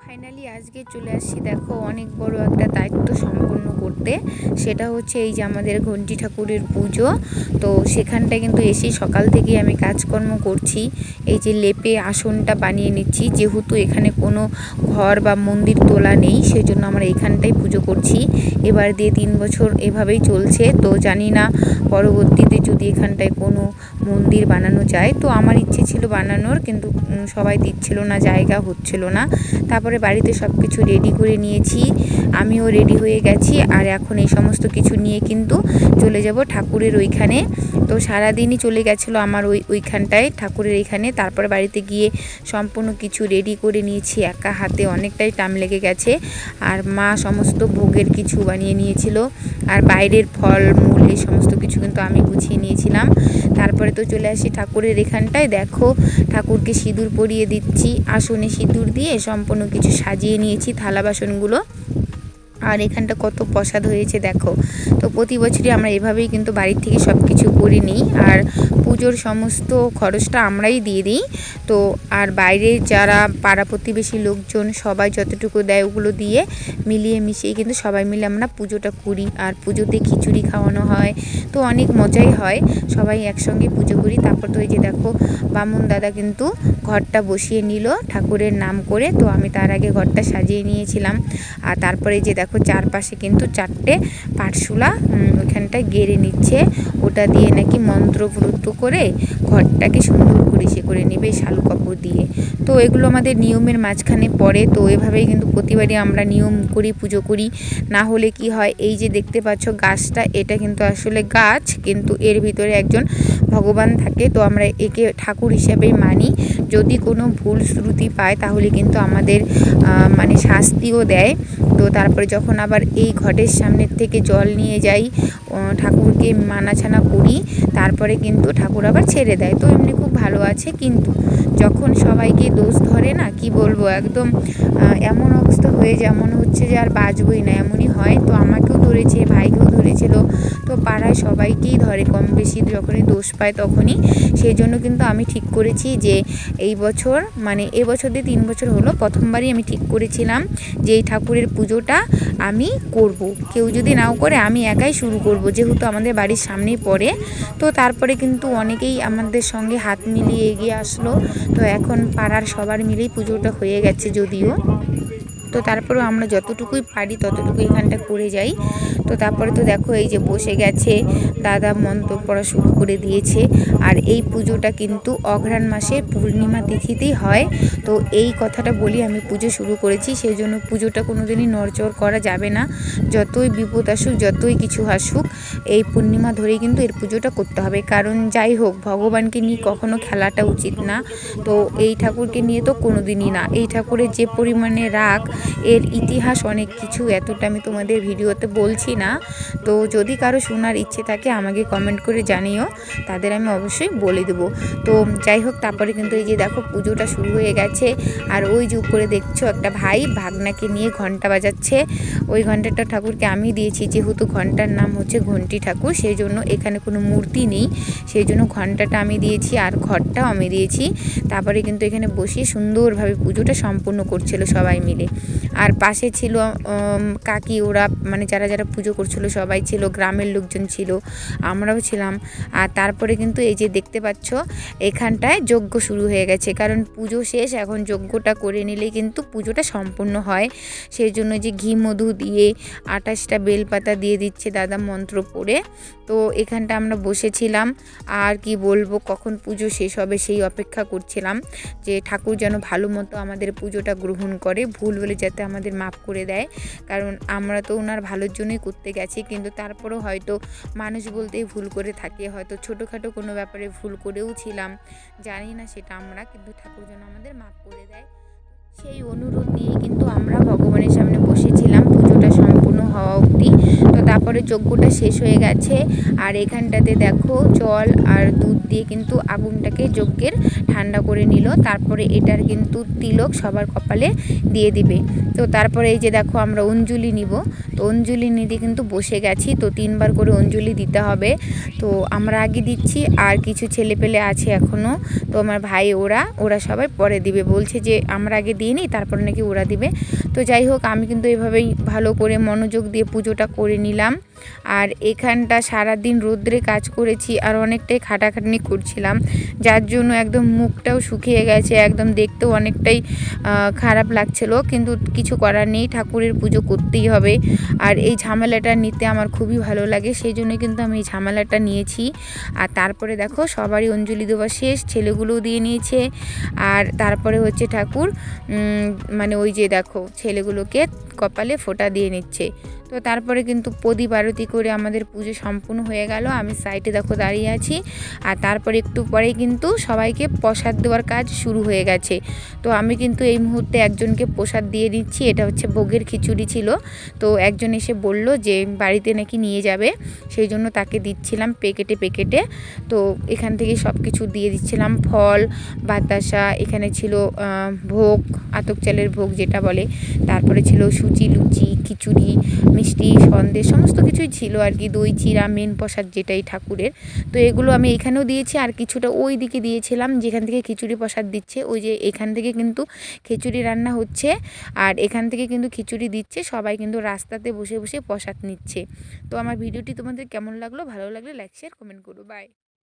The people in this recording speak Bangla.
ফাইনালি আজকে চলে আসছি, দেখো অনেক বড় একটা দায়িত্ব সম্পন্ন করতে। সেটা হচ্ছে এই যে আমাদের ঘন্টি ঠাকুরের পুজো। তো সেখানটায় কিন্তু এসে সকাল থেকেই আমি কাজকর্ম করছি। এই যে লেপে আসনটা বানিয়ে নিচ্ছি, যেহেতু এখানে কোনো ঘর বা মন্দির তোলা নেই সেই জন্য আমরা এখানটাই পুজো করছি। এবার দিয়ে তিন বছর এভাবেই চলছে, তো জানি না পরবর্তীতে যদি এখানটায় কোনো মন্দির বানানো যায়। তো আমার ইচ্ছে ছিল বানানোর, কিন্তু সবাই দিচ্ছিল না, জায়গা হচ্ছিল না। তারপরে বাড়িতে সব কিছু রেডি করে নিয়েছি। আমিও রেডি হয়ে গেছি আর এখন এই সমস্ত কিছু নিয়ে কিন্তু চলে যাব ঠাকুরের ওইখানে। তো সারাদিনই চলে গেছিল আমার ওই, ওইখানটায়, ঠাকুরের এইখানে। তারপরে বাড়িতে গিয়ে সম্পূর্ণ কিছু রেডি করে নিয়েছি, একা হাতে অনেকটাই টাইম লেগে গেছে। আর মা সমস্ত ভোগের কিছু বানিয়ে নিয়েছিল। আর বাইরের ফল, মূল এই সমস্ত কিছু কিন্তু আমি গুছিয়ে নিয়েছিলাম। তারপরে তো চলে আসি ঠাকুরের এখানটায়। দেখো, ঠাকুরকে সিঁদুর পরিয়ে দিচ্ছি। আসনে সিঁদুর দিয়ে সম্পূর্ণ কিছু সাজিয়ে নিয়েছি, থালা বাসনগুলো। আর এখানটা কত প্রসাদ হয়েছে দেখো। তো প্রতি বছরই আমরা এভাবেই কিন্তু বাড়ির থেকে সব কিছু করে নিই আর পুজোর সমস্ত খরচটা আমরাই দিয়ে দিই। তো আর বাইরে যারা পাড়া প্রতিবেশী লোকজন সবাই যতটুকু দেয় ওগুলো দিয়ে মিলিয়ে মিশিয়ে কিন্তু সবাই মিলে আমরা পুজোটা করি। আর পুজোতে খিচুড়ি খাওয়ানো হয়, তো অনেক মজাই হয়। সবাই একসঙ্গে পুজো করি। তারপর তো এই যে দেখো বামুন দাদা কিন্তু ঘরটা বসিয়ে নিল ঠাকুরের নাম করে। তো আমি তার আগে ঘরটা সাজিয়ে নিয়েছিলাম। আর তারপরে যে দেখো চারপাশে কিন্তু চারটে পাটশুলা ওইখানটা গেড়ে নিচ্ছে। ওটা দিয়ে নাকি মন্ত্রভ্রত করে ঘরটাকে সুন্দর করে সে করে নেবে শালু কাপড় দিয়ে। তো এগুলো আমাদের নিয়মের মাঝখানে পড়ে। তো এভাবেই কিন্তু প্রতিবারই আমরা নিয়ম করি, পুজো করি। না হলে কি হয়, এই যে দেখতে পাচ্ছ গাছটা, এটা কিন্তু আসলে গাছ, কিন্তু এর ভিতরে একজন ভগবান থাকে। তো আমরা একে ঠাকুর হিসেবেই মানি। যদি কোনো ভুল শ্রুতি পায়, তাহলে কিন্তু আমাদের মানে শাস্তিও দেয়। তো তারপরে যখন আবার এই ঘটের সামনের থেকে জল নিয়ে যাই ঠাকুরকে মানাছানা করি, তারপরে কিন্তু ঠাকুর আবার ছেড়ে দেয়। তো এমনি খুব ভালো আছে, কিন্তু যখন সবাইকে দোষ ধরে না, কি বলব, একদম এমন অবস্থা হয়ে যেমন মনে হচ্ছে যে আর বাঁচবই না, এমনই হয়। তো আমাকেও ধরেছে, ভাইকেও ধরেছিল। তো পাড়ায় সবাইকেই ধরে কম বেশি যখনই দোষ পায় তখনই। সেই জন্য কিন্তু আমি ঠিক করেছি যে এই বছর মানে এ বছর দিয়ে তিন বছর হলো, প্রথমবারই আমি ঠিক করেছিলাম যে এই ঠাকুরের পুজোটা আমি করব। কেউ যদি নাও করে, আমি একাই শুরু করব, যেহেতু আমাদের বাড়ির সামনেই পড়ে। তো তারপরে কিন্তু অনেকেই আমাদের সঙ্গে হাত মিলিয়ে এগিয়ে আসলো। তো এখন পাড়ার সবার মিলেই পুজোটা হয়ে গেছে যদিও। তো তারপরেও আমরা যতটুকুই পারি ততটুকু এখানটা করে যাই। তো তারপরে তো দেখো এই যে বসে গেছে, দাদা মন্ত্র পড়া শুরু করে দিয়েছে। আর এই পুজোটা কিন্তু অঘ্রাণ মাসে পূর্ণিমা তিথিতেই হয়। তো এই কথাটা বলি, আমি পুজো শুরু করেছি সেই জন্য পুজোটা কোনো দিনই নড়চড় করা যাবে না। যতই বিপদ আসুক, যতই কিছু আসুক, এই পূর্ণিমা ধরেই কিন্তু এর পুজোটা করতে হবে। কারণ যাই হোক, ভগবানকে নিয়ে কখনো খেলাটা উচিত না। তো এই ঠাকুরকে নিয়ে তো কোনো দিনই না। এই ঠাকুরের যে পরিমাণে রাগ, এর ইতিহাস অনেক কিছু, এতটা আমি তোমাদের ভিডিওতে বলছি না। তো যদি কারও শোনার ইচ্ছে থাকে আমাকে কমেন্ট করে জানিও, তাদের আমি অবশ্যই বলে দেবো। তো যাই হোক, তারপরে কিন্তু এই যে দেখো, পুজোটা শুরু হয়ে গেছে। আর ওই যে উপরে দেখছ একটা ভাই ভাগনাকে নিয়ে ঘণ্টা বাজাচ্ছে। ওই ঘন্টাটা ঠাকুরকে আমি দিয়েছি, যেহেতু ঘণ্টার নাম হচ্ছে ঘন্টি ঠাকুর সেই জন্য এখানে কোনো মূর্তি নেই। সেই জন্য ঘন্টাটা আমি দিয়েছি আর ঘরটাও আমি দিয়েছি। তারপরে কিন্তু এখানে বসিয়ে সুন্দরভাবে পুজোটা সম্পূর্ণ করছিল সবাই মিলে। আর পাশে ছিল কাকি, ওরা মানে যারা যারা পুজো করছিল, সবাই ছিল, গ্রামের লোকজন ছিল, আমরাও ছিলাম। আর তারপরে কিন্তু এই যে দেখতে পাচ্ছ, এখানটায় যজ্ঞ শুরু হয়ে গেছে। কারণ পুজো শেষ, এখন যজ্ঞটা করে নিলে কিন্তু পুজোটা সম্পূর্ণ হয়। সেই জন্য যে ঘি, মধু দিয়ে আঠাশটা বেলপাতা দিয়ে দিচ্ছে দাদা মন্ত্র পড়ে। তো এখানটা আমরা বসেছিলাম। আর কি বলব, কখন পুজো শেষ হবে সেই অপেক্ষা করছিলাম যে ঠাকুর যেন ভালো মতো আমাদের পুজোটা গ্রহণ করে, ভুল বলে যাতে আমাদের মাফ করে দেয়। কারণ আমরা তো ওনার ভালোর জন্যই করতে গেছি, কিন্তু তারপরও হয়তো মানুষ বলতেই ভুল করে থাকে। হয়তো ছোটোখাটো কোনো ব্যাপারে ভুল করেও ছিলাম। জানি না সেটা আমরা, কিন্তু ঠাকুর যেন আমাদের মাফ করে দেয়। সেই অনুরোধ নিয়ে কিন্তু আমরা ভগবানের সামনে বসেছিলাম। পুজোটা সম্পূর্ণ হওয়া অবধি। তারপরে যজ্ঞটা শেষ হয়ে গেছে। আর এখানটাতে দেখো জল আর দুধ দিয়ে কিন্তু আগুনটাকে যজ্ঞের ঠান্ডা করে নিল। তারপরে এটার কিন্তু তিলক সবার কপালে দিয়ে দিবে। তো তারপরে এই যে দেখো আমরা অঞ্জলি নিব। তো অঞ্জলি নিতে কিন্তু বসে গেছি। তো তিনবার করে অঞ্জলি দিতে হবে। তো আমরা আগে দিচ্ছি, আর কিছু ছেলে পেলে আছে এখনও তো আমার ভাই, ওরা ওরা সবাই পরে দিবে। বলছে যে আমরা আগে দিয়ে নিই, তারপরে নাকি ওরা দিবে। তো যাই হোক, আমি কিন্তু এভাবেই ভালো করে মনোযোগ দিয়ে পুজোটা করে নিলাম। আর এখানটা সারাদিন রোদ্রে কাজ করেছি আর অনেকটাই খাটাখাটনি করছিলাম। যার জন্য একদম মুখটাও শুকিয়ে গেছে, একদম দেখতেও অনেকটাই খারাপ লাগছিল। কিন্তু কিছু করার নেই, ঠাকুরের পুজো করতেই হবে। আর এই ঝামেলাটা নিতে আমার খুবই ভালো লাগে, সেই জন্য কিন্তু আমি এই ঝামেলাটা নিয়েছি। আর তারপরে দেখো, সবারই অঞ্জলি দেওয়া শেষ, ছেলেগুলোও দিয়ে নিয়েছে। আর তারপরে হচ্ছে ঠাকুর মানে ওই যে দেখো, ছেলেগুলোকে কপালে ফোঁটা দিয়ে নিচ্ছে। তো তারপরে কিন্তু প্রদীপ আরতি করে আমাদের পুজো সম্পূর্ণ হয়ে গেল। আমি সাইডে দেখো দাঁড়িয়ে আছি। আর তারপরে একটু পরে কিন্তু সবাইকে প্রসাদ দেওয়ার কাজ শুরু হয়ে গেছে। তো আমি কিন্তু এই মুহূর্তে একজনকে প্রসাদ দিয়ে দিচ্ছি। এটা হচ্ছে ভোগের খিচুড়ি ছিল। তো একজন এসে বলল যে বাড়িতে নাকি নিয়ে যাবে। সেই জন্য তাকে দিচ্ছিলাম পেকেটে প্যাকেটে। তো এখান থেকে সব কিছু দিয়ে দিচ্ছিলাম। ফল, বাতাসা, এখানে ছিল ভোগ, আতক চালের ভোগ যেটা বলে। তারপরে ছিল সুচি লুচি, খিচুড়ি মিষ্টি, সন্দেশ, সমস্ত কিছুই ছিল আর কি। দই, চিরা, মেন প্রসাদ যেটাই ঠাকুরের। তো এগুলো আমি এখানেও দিয়েছি আর কিছুটা ওই দিকে দিয়েছিলাম যেখান থেকে খিচুড়ি প্রসাদ দিচ্ছে। ওই যে এখান থেকে কিন্তু খিচুড়ি রান্না হচ্ছে আর এখান থেকে কিন্তু খিচুড়ি দিচ্ছে। সবাই কিন্তু রাস্তাতে বসে বসে প্রসাদ নিচ্ছে। তো আমার ভিডিওটি তোমাদের কেমন লাগল? ভালো লাগলে লাইক, শেয়ার, কমেন্ট করো। বাই